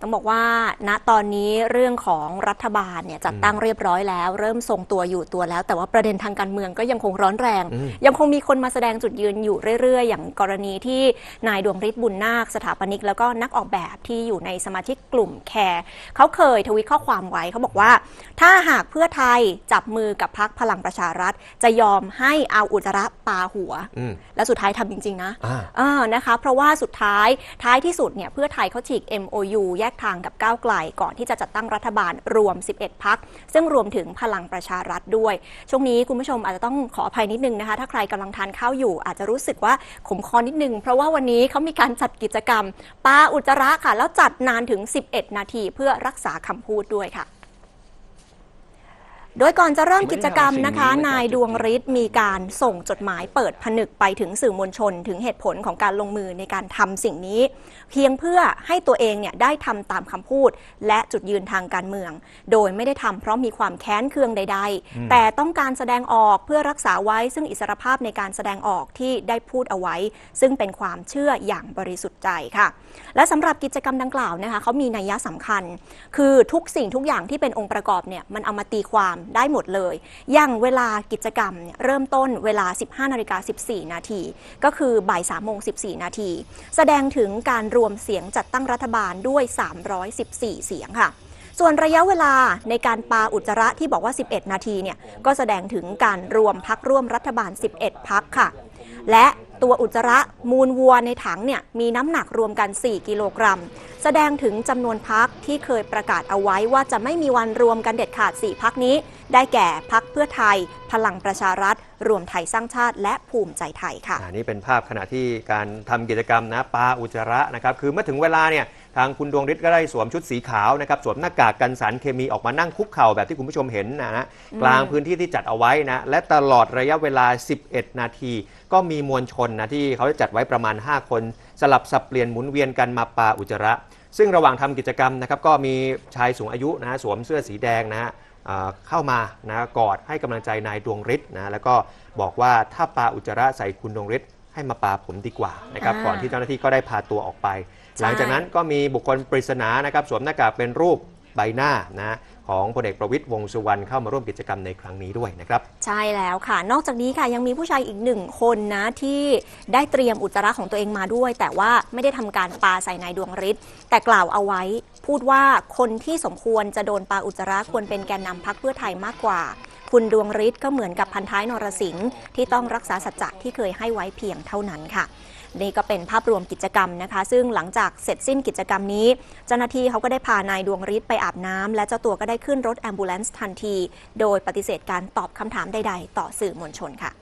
ต้องบอกว่าณตอนนี้เรื่องของรัฐบาลเนี่ยจัดตั้งเรียบร้อยแล้ว เริ่มทรงตัวอยู่ตัวแล้ว แต่ว่าประเด็นทางการเมืองก็ยังคงร้อนแรงอืมยังคงมีคนมาแสดงจุดยืนอยู่เรื่อย ๆ อย่างกรณีที่นายดวงฤทธิ์บุญนาคสถาปนิก แล้วก็นักออกแบบที่อยู่ในสมาชิกกลุ่มแคร์เขาเคยทวิตข้อความไว้เขาบอกว่า ถ้าหากเพื่อไทยจับมือกับพักพลังประชารัฐ จะยอมให้เอาอุจจาระปาหัวอืมและสุดท้ายทำจริง ๆ นะอ่าอ่านะคะ เพราะว่าสุดท้ายท้ายที่สุดเนี่ยเพื่อไทยเขาฉีก MOU แยกทางกับก้าวไกล ก่อนที่จะจัดตั้งรัฐบาลรวม 11 พัก ซึ่งรวมถึงพลังประชารัฐด้วย ช่วงนี้คุณผู้ชมอาจจะต้องขออภัยนิดนึงนะคะ ถ้าใครกำลังทานข้าวอยู่ อาจจะรู้สึกว่าขมคอนิดนึง เพราะว่าวันนี้เขามีการจัดกิจกรรมปาอุจจาระค่ะ แล้วจัดนานถึง 11 นาทีเพื่อรักษาคำพูดด้วยค่ะ โดยก่อนจะเริ่มกิจกรรมนะคะ นายดวงฤทธิ์มีการส่งจดหมายเปิดผนึกไปถึงสื่อมวลชน ถึงเหตุผลของการลงมือในการทำสิ่งนี้ เพียงเพื่อให้ตัวเองเนี่ยได้ทำตามคำพูด และจุดยืนทางการเมือง โดยไม่ได้ทำเพราะมีความแค้นเคืองใด ๆ แต่ต้องการแสดงออกเพื่อรักษาไว้ซึ่งอิสรภาพในการแสดงออกที่ได้พูดเอาไว้ ซึ่งเป็นความเชื่ออย่างบริสุทธิ์ใจค่ะ และสำหรับกิจกรรมดังกล่าวนะคะเขามีนัยยะสำคัญ คือทุกสิ่งทุกอย่างที่เป็นองค์ประกอบเนี่ยมันเอามาตีความได้หมดเลย อย่างเวลากิจกรรมเนี่ยเริ่มต้นเวลา 15นาฬิกา14 นาที ก็คือบ่าย3โมง14 นาที แสดงถึงการรวมเสียงจัดตั้งรัฐบาลด้วย 314 เสียงค่ะ ส่วนระยะเวลาในการปาอุจจาระที่บอกว่า 11 นาทีเนี่ยก็แสดงถึงการรวมพักร่วมรัฐบาล 11 พักค่ะ และ ตัวอุจจาระมูลวัวในถังเนี่ยมีน้ำหนักรวมกัน 4 กิโลกรัม แสดงถึงจำนวนพักที่เคยประกาศเอาไว้ว่าจะไม่มีวันรวมกันเด็ดขาด 4 พักนี้ ได้แก่พักเพื่อไทย พลังประชารัฐ รวมไทยสร้างชาติและภูมิใจไทยค่ะอ่านี่เป็นภาพขณะที่การทำกิจกรรมนะปาอุจจาระนะครับคือเมื่อถึงเวลาเนี่ยทางคุณดวงฤทธิ์ก็ได้สวมชุดสีขาวนะครับสวมหน้ากากกันสารเคมีออกมานั่งคุกเข่าแบบที่คุณผู้ชมเห็นนะฮะกลางพื้นที่ที่จัดเอาไว้นะและตลอดระยะเวลา 11 นาที ก็มีมวลชนนะที่เขาจัดไว้ประมาณ 5 คน สลับสับเปลี่ยนหมุนเวียนกันมาปาอุจจาระ ซึ่งระหว่างทำกิจกรรมนะครับก็มีชายสูงอายุนะฮะสวมเสื้อสีแดงนะฮะอ่าเข้ามานะกอดให้กำลังใจนายดวงฤทธิ์นะแล้วก็บอกว่าถ้าปาอุจจาระใส่คุณดวงฤทธิ์ให้มาปาผมดีกว่านะครับอ่าก่อนที่เจ้าหน้าที่ก็ได้พาตัวออกไปใช่หลังจากนั้นก็มีบุคคลปริศนานะครับสวมหน้ากากเป็นรูป ใบหน้านะของพลเอกประวิตยวงสุวรรณเข้ามาร่วมกิจกรรมในครั้งนี้ด้วยนะครับ ใช่แล้วค่ะ นอกจากนี้ค่ะยังมีผู้ชายอีกหนึ่งคนนะที่ได้เตรียมอุจจาระของตัวเองมาด้วย แต่ว่าไม่ได้ทำการปาใส่นายดวงฤทธิ์แต่กล่าวเอาไว้พูดว่าคนที่สมควรจะโดนปาอุจจาระควรเป็นแกนนำพักเพื่อไทยมากกว่า คุณดวงฤทธิ์ก็เหมือนกับพันท้ายนรสิงห์ที่ต้องรักษาสัจจะที่เคยให้ไว้เพียงเท่านั้นค่ะ นี่ก็เป็นภาพรวมกิจกรรมนะคะ ซึ่งหลังจากเสร็จสิ้นกิจกรรมนี้ เจ้าหน้าที่เขาก็ได้พานายดวงฤทธิ์ไปอาบน้ำและเจ้าตัวก็ได้ขึ้นรถแอมบูเลนซ์ทันที โดยปฏิเสธการตอบคำถามใด ๆ ต่อสื่อมวลชนค่ะ